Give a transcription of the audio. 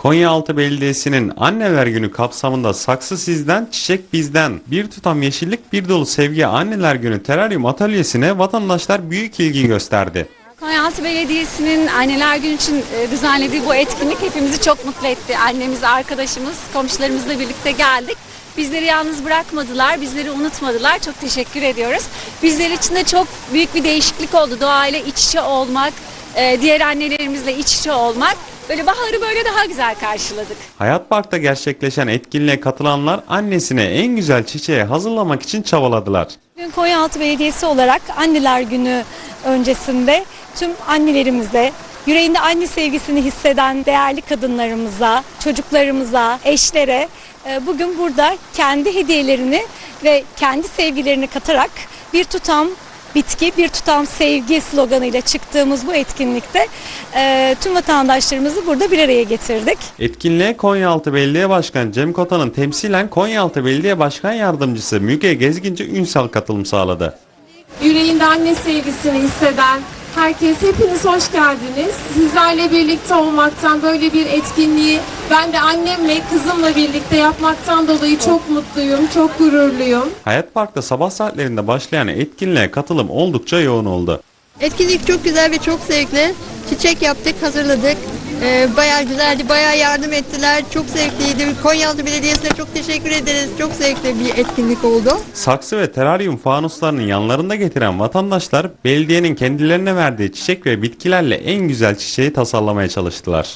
Konyaaltı Belediyesi'nin Anneler Günü kapsamında saksı sizden, çiçek bizden bir tutam yeşillik bir dolu sevgi Anneler Günü teraryum atölyesine vatandaşlar büyük ilgi gösterdi. Konyaaltı Belediyesi'nin Anneler Günü için e, düzenlediği bu etkinlik hepimizi çok mutlu etti. Annemiz, arkadaşımız, komşularımızla birlikte geldik. Bizleri yalnız bırakmadılar, bizleri unutmadılar. Çok teşekkür ediyoruz. Bizler için de çok büyük bir değişiklik oldu. Doğayla iç içe olmak, e, diğer annelerimizle iç içe olmak. Böyle baharı böyle daha güzel karşıladık. Hayat Park'ta gerçekleşen etkinliğe katılanlar annesine en güzel çiçeği hazırlamak için çabaladılar. Bugün Konyaaltı Belediyesi olarak Anneler Günü öncesinde tüm annelerimize, yüreğinde anne sevgisini hisseden değerli kadınlarımıza, çocuklarımıza, eşlere e, bugün burada kendi hediyelerini ve kendi sevgilerini katarak bir tutam bitki, bir tutam sevgi sloganıyla çıktığımız bu etkinlikte e, tüm vatandaşlarımızı burada bir araya getirdik. Etkinliğe Konyaaltı Belediye Başkanı Cem Kotan'ın temsilen Konyaaltı Belediye Başkan Yardımcısı Müge Gezginci Ünsal katılım sağladı. yüreğinde anne sevgisini hisseden herkes hepiniz hoş geldiniz. Sizlerle birlikte olmaktan böyle bir etkinliği ben de annemle kızımla birlikte yapmaktan dolayı çok mutluyum, çok gururluyum. Hayat Park'ta sabah saatlerinde başlayan etkinliğe katılım oldukça yoğun oldu. Etkinlik çok güzel ve çok zevkli. Çiçek yaptık, hazırladık. Ee, bayağı güzeldi, bayağı yardım ettiler. Çok zevkliydi. Konyaaltı Belediyesi'ne çok teşekkür ederiz. Çok zevkli bir etkinlik oldu. Saksı ve teraryum fanuslarının yanlarında getiren vatandaşlar belediyenin kendilerine verdiği çiçek ve bitkilerle en güzel çiçeği tasarlamaya çalıştılar.